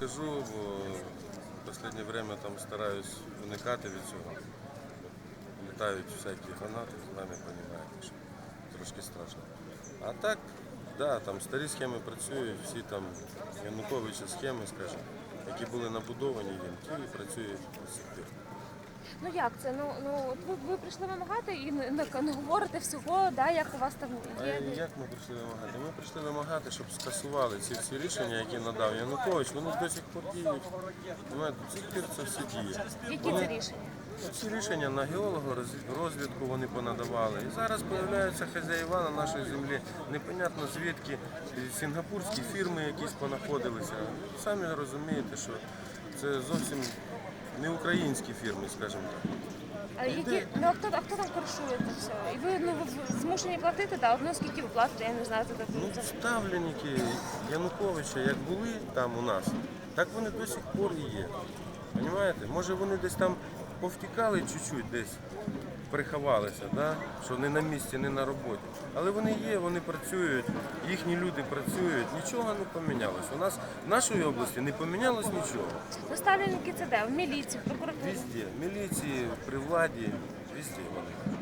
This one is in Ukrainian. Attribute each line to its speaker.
Speaker 1: Кажу, бо в останнє время там стараюсь уникати від цього. Літають всякі гранати, самі розумієте, що трошки страшно. А так, да, там старі схеми працюють, всі там Януковичі схеми, скажімо, які були набудовані їм, ті працюють до сих пір.
Speaker 2: Ну як це? Ну ну от ви, ви прийшли вимагати і не, не, не говорите всього, да, як у вас там
Speaker 1: А
Speaker 2: є.
Speaker 1: як ми прийшли вимагати? Ми прийшли вимагати, щоб скасували ці всі рішення, які надав Янукович. Вони до сих пор діють. Знаєте, До сих пір це все діє.
Speaker 2: Які це рішення?
Speaker 1: Всі рішення на геолого роз- розвідку вони понадавали. І зараз з'являються хазяїва на нашій землі. Непонятно звідки сінгапурські фірми якісь понаходилися. Самі розумієте, що це зовсім не українські фірми, скажімо так.
Speaker 2: А які ну а хто а хто там кришує це все? І ви ну ви змушені платити, да, одно скільки ви платите, я не знаю, це так.
Speaker 1: Ну, ставленники Януковича, як були там у нас, так вони до сих пор і є. Понимаєте? Може вони десь там повтікали чуть-чуть десь, приховалися, да? що не на місці, не на роботі. Але вони є, вони працюють, їхні люди працюють, нічого не помінялось. У нас в нашій області не помінялось нічого.
Speaker 2: Доставленники це де? В міліції, в прокуратурі.
Speaker 1: Везде, в міліції, при владі, візде вони.